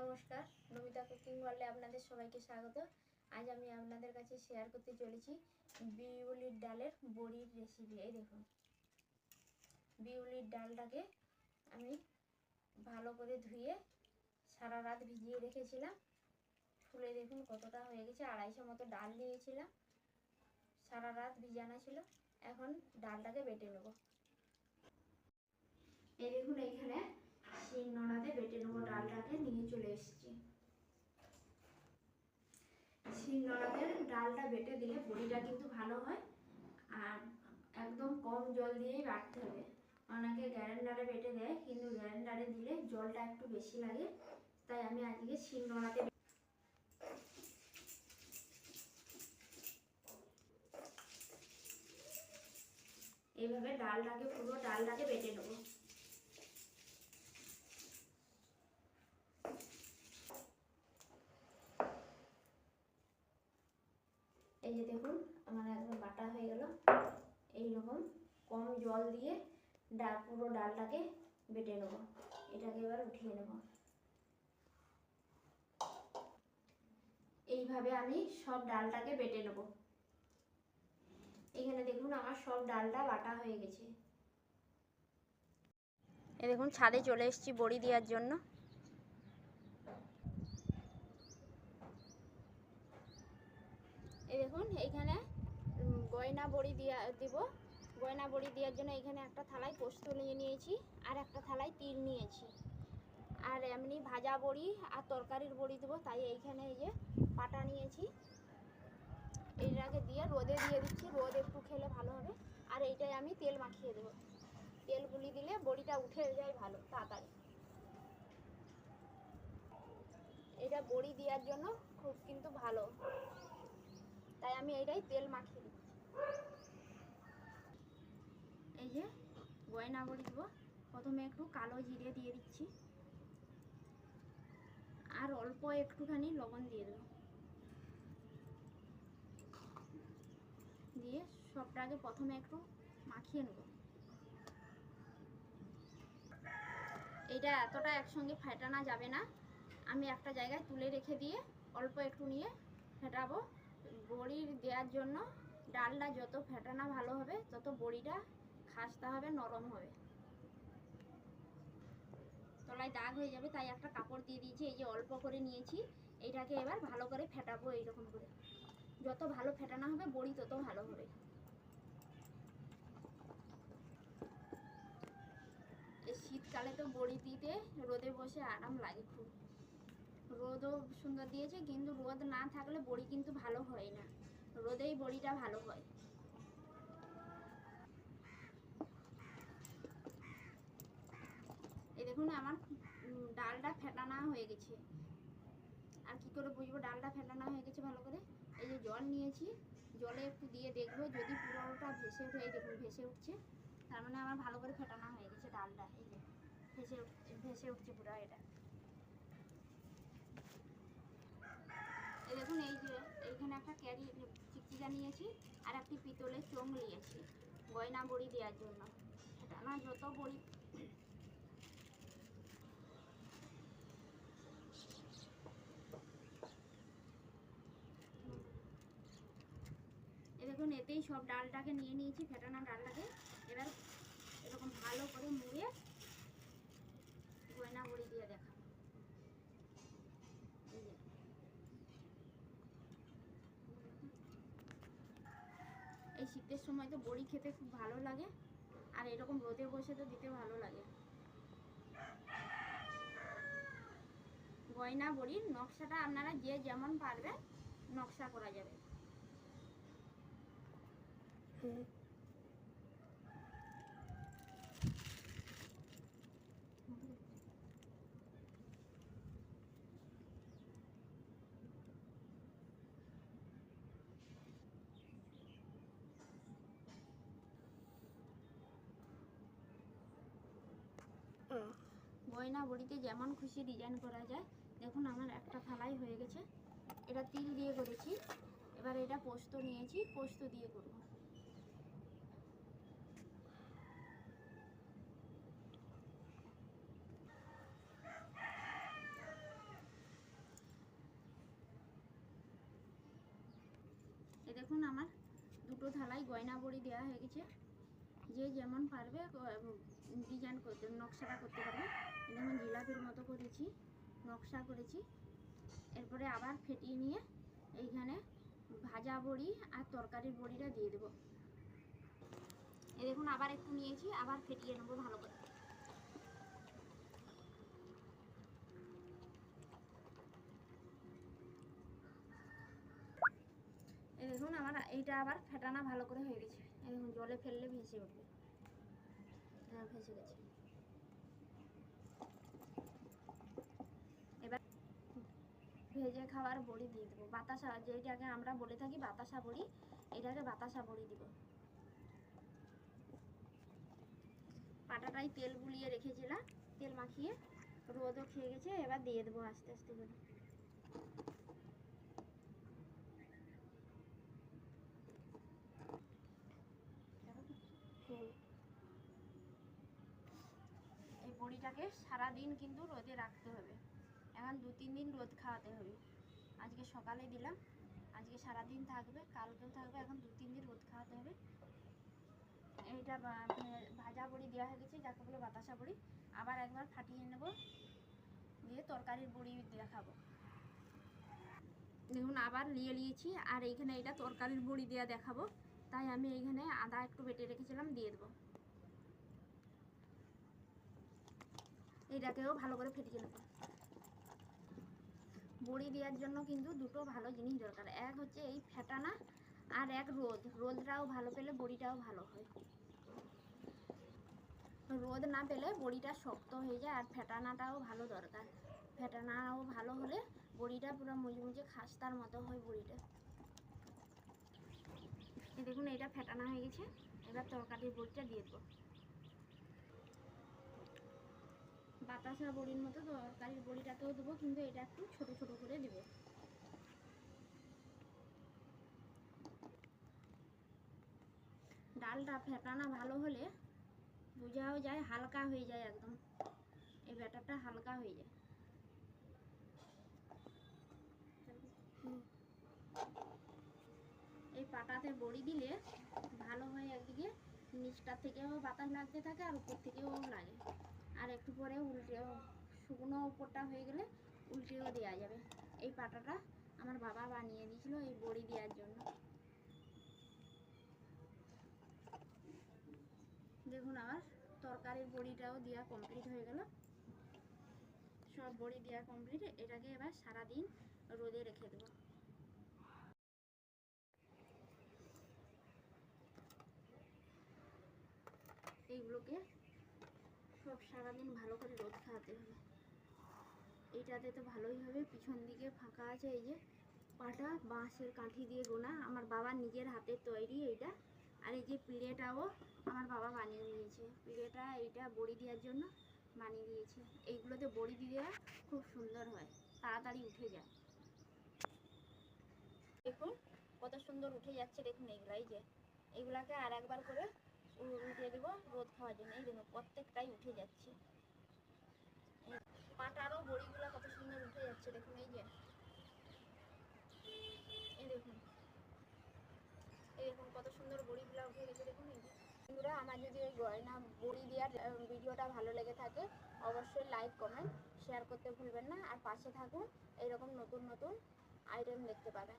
নমস্কার, নমিতা কুকিং ওয়ার্ল্ডে আপনাদের সবাইকে স্বাগত। আজ আমি আপনাদের কাছে শেয়ার করতে চলেছি বিউলির ডালের বড়ির রেসিপি এই দেখুন, বিউলির ডালটাকে আমি ভালো করে ধুয়ে সারা রাত ভিজিয়ে রেখেছিলাম। ফুলে দেখুন কতটা হয়ে গেছে, আড়াইশো মতো ডাল নিয়েছিলাম। সারা রাত ভিজানো ছিল, এখন ডালটাকে বেটে নেব। এই দেখুন, এইখানে শিল নোড়াতে বেটে নেব ডালটাকে, নিয়ে চলে এসেছি। শিল নোড়াতে ডালটা বেটে দিলে বড়িটা কিন্তু ভালো হয়, আর একদম কম জল দিয়েই বাটতে হবে। অনেকে গ্যারেন্ডারে বেটে দেয়, কিন্তু গ্যারেন্ডারে দিলে জলটা একটু বেশি লাগে, তাই আমি আজকে শিল নোড়াতে এইভাবে ডালটাকে, পুরো ডালটাকে বেটে নেব এই যে দেখুন আমার একদম বাটা হয়ে গেল এই রকম কম জল দিয়ে ডাল, পুরো ডালটাকে বেটে নেব। এটাকে এবার উঠিয়ে নেব। এইভাবে আমি সব ডালটাকে বেটে নেব। এখানে দেখুন আমার সব ডালটা বাটা হয়ে গেছে। এ দেখুন, ছাদে চলে এসেছি বড়ি দেওয়ার জন্য। এই দেখুন এইখানে গয়না বড়ি দিয়া, দিব। গয়না বড়ি দেওয়ার জন্য এখানে একটা থালায় পোস্ত নিয়ে নিয়েছি আর একটা থালায় তিল নিয়েছি। আর এমনি ভাজা বড়ি আর তরকারির বড়ি দেবো, তাই এইখানে এই যে পাটা নিয়েছি। এইটাকে দিয়ে রোদে দিয়ে দিচ্ছি, রোদ একটু খেলে ভালো হবে। আর এইটাই আমি তেল মাখিয়ে দেবো। তেল গুলি দিলে বড়িটা উঠে যায় ভালো, তাড়াতাড়ি। এটা বড়ি দেওয়ার জন্য খুব কিন্তু ভালো। তাই আমি এইটাই তেল মাখিয়ে দিচ্ছি। এই যে গয়না বড়ি দেবো প্রথমে একটু কালো জিরে দিয়ে দিচ্ছি। আর অল্প একটুখানি লবণ দিয়ে দেবো। দিয়ে সবটাকে প্রথমে একটু মাখিয়ে নেব। এটা এতটা একসঙ্গে ফেটানো যাবে না। আমি একটা জায়গায় তুলে রেখে দিয়ে অল্প একটু নিয়ে ফেটাবো। বড়ির দেওয়ার জন্য ডালটা যত ফেটানো ভালো হবে, তত বড়িটা হবে, নরম হবে। তলায় দাগ হয়ে যাবে, তাই একটা কাপড় দিয়ে দিয়েছি, এই যে অল্প করে নিয়েছি। এবার ভালো করে ফেটাবো এইরকম করে। যত ভালো ফেটানো হবে, বড়ি তত ভালো হবে। শীতকালে তো বড়ি দিতে রোদে বসে আরাম লাগে খুব। রোদও সুন্দর দিয়েছে, কিন্তু রোদ না থাকলে বড়ি কিন্তু ভালো হয় না। রোদেই বড়িটা ভালো হয় এই দেখুন আমার ডালটা ফেটানা হয়ে গেছে। আর কি করে বুঝব, ডালটা ফেটানা হয়ে গেছে ভালো করে? এই যে জল নিয়েছি, জলে একটু দিয়ে দেখব, যদি পুরোটা ভেসে উঠে, এই দেখুন ভেসে উঠছে। তার মানে আমার ভালো করে ফেটানা হয়ে গেছে ডালটা, এই যে ভেসে উঠছে ভেসে উঠছে পুরো এটা। দেখুন, এই যে এইখানে একটা ক্যারি, চিকচিকা নিয়েছি, আর একটি পিতলের চোঙ নিয়েছি, গয়না বড়ি দেওয়ার জন্য। সেটা না যত বড়ি এই দেখুন এতেই সব ডালটাকে নিয়ে নিয়েছি, ফেটানো ডালটাকে। এবার এরকম ভালো করে মুড়ে গয়না বড়ি দিয়ে দেখা এই শীতের সময় তো বড়ি খেতে খুব ভালো লাগে, আর এরকম রোদে বসে তো দিতে ভালো লাগে। গয়না বড়ির নকশাটা আপনারা যে যেমন পারবেন নকশা করা যাবে। গয়না বড়িতে যেমন খুশি ডিজাইন করা যায়, দেখুন আমার একটা থালাই হয়ে গেছে। এটা তিল দিয়ে করেছি। এবার এটা পোস্ত নিয়েছি, পোস্ত দিয়ে করব দেখুন আমার দুটো থালায় গয়না বড়ি দেওয়া হয়ে গেছে। যে যেমন পারবে ডিজাইন করতে, নকশাটা করতে পারবে। যেমন জিলাপির মতো করেছি, নকশা করেছি। এরপরে আবার ফেটিয়ে নিয়ে এইখানে ভাজা বড়ি আর তরকারির বড়িটা দিয়ে দেবো। এই দেখুন, আবার একটু নিয়েছি, আবার ফেটিয়ে নেব ভালো করে এই দেখুন আমার এইটা আবার ফেটানা ভালো করে হয়ে গেছে। এই দেখুন, জলে ফেললে ভেসে উঠবে। হ্যাঁ ভেসে গেছে। এবার ভেজে খাওয়ার বড়ি দিয়ে দেবো। বাতাসা, যেটাকে আমরা বলে থাকি বাতাসা বড়ি, এটাকে বাতাসা বড়ি দিব। পাটাটাই তেল গুলিয়ে রেখেছিলাম, তেল মাখিয়ে, রোদও খেয়ে গেছে, এবার দিয়ে দেবো আস্তে আস্তে করে। সারা দিন কিন্তু রোদে রাখতে হবে। এখন দু, তিন দিন রোদ খাওয়াতে হবে। আজকে সকালে দিলাম, আজকে সারা দিন থাকবে, কালকেও থাকবে, এখন দু, তিন দিন রোদ খাওয়াতে হবে। এইটা ভাজা বড়ি দেওয়া হয়ে গেছে, যাকে বলে বাতাসা বড়ি। আবার একবার ফাটিয়ে নেব, দিয়ে তরকারির বড়ি দেখাবো। দেখুন, আবার নিয়ে নিয়েছি, আর এইখানে এটা তরকারির বড়ি দেওয়া দেখাবো। তাই আমি এইখানে আদা একটু বেটে রেখেছিলাম, দিয়ে দেবো। এটাকেও ভালো করে ফেটিয়ে নেব। বড়ি দেওয়ার জন্য কিন্তু দুটো ভালো জিনিস দরকার। এক হচ্ছে এই ফেটানা আর এক রোদ। রোদটাও ভালো পেলে বড়িটাও ভালো হয়। রোদ না পেলে বড়িটা শক্ত হয়ে যায় আর ফেটানাটাও ভালো দরকার। ফেটানাও ভালো হলে বড়িটা পুরো মুচমুচে খাস্তার মতো হয় বড়িটা। দেখুন এটা ফেটানা হয়ে গেছে। এবার তরকারির বড়িটা দিয়ে দেবো। বাতাসা বড়ির মতো তরকারির বড়িটাতেও দেবো, কিন্তু এটা একটু ছোট ছোট করে দেবো। ডালটা ফেটানা ভালো হলে বোঝাও যায়, হালকা হয়ে যায় একদম। এই ব্যাটারটা হালকা হয়ে যায়। এই পাটাতে বড়ি দিলে ভালো হয় একদিকে। নিচটা থেকেও বাতাস লাগতে থাকে আর উপর থেকেও লাগে। আর একটু পরে উল্টেও শুকনো উপরটা হয়ে গেলে উল্টেও দেওয়া যাবে। এই পাটাটা আমার বাবা বানিয়ে দিয়েছিল এই বড়ি দেওয়ার জন্য। দেখুন আমার তরকারির বড়িটাও দেওয়া কমপ্লিট হয়ে গেল। সব বড়ি দেওয়া কমপ্লিট এটাকে এবার সারাদিন রোদে রেখে দেবো। এইগুলোকে সব সারাদিন ভালো করে রোদ খাওয়াতে হবে। এইটাতে তো ভালোই হবে, পিছন দিকে ফাঁকা আছে এই যে পাটা, বাঁশের কাঠি দিয়ে গোনা, আমার বাবা নিজের হাতের তৈরি এইটা, আর এই যে পিড়েটাও আমার বাবা বানিয়ে দিয়েছে। পিড়েটা এইটা বড়ি দেওয়ার জন্য বানিয়ে দিয়েছে। এইগুলোতে বড়ি দিয়ে খুব সুন্দর হয়, তাড়াতাড়ি উঠে যায়। দেখুন, কত সুন্দর উঠে যাচ্ছে, দেখুন এইগুলো, এই যে, এইগুলাকে আর একবার করে উল্টে দেবো, রোদ খাওয়ার জন্য। এই দেখুন, প্রত্যেকটাই উঠে যাচ্ছে। পাটারও বড়িগুলো কত সুন্দর উঠে যাচ্ছে, দেখুন, এই যে। এই দেখুন। দেখুন, কত সুন্দর বড়িগুলো উঠে গেছে, দেখুন, এই বন্ধুরা, আমার যদি ওই গয়না বড়ি দেওয়ার ভিডিওটা ভালো লেগে থাকে, অবশ্যই লাইক, কমেন্ট, শেয়ার করতে ভুলবেন না। আর পাশে থাকুন, এইরকম নতুন নতুন আইটেম দেখতে পাবেন।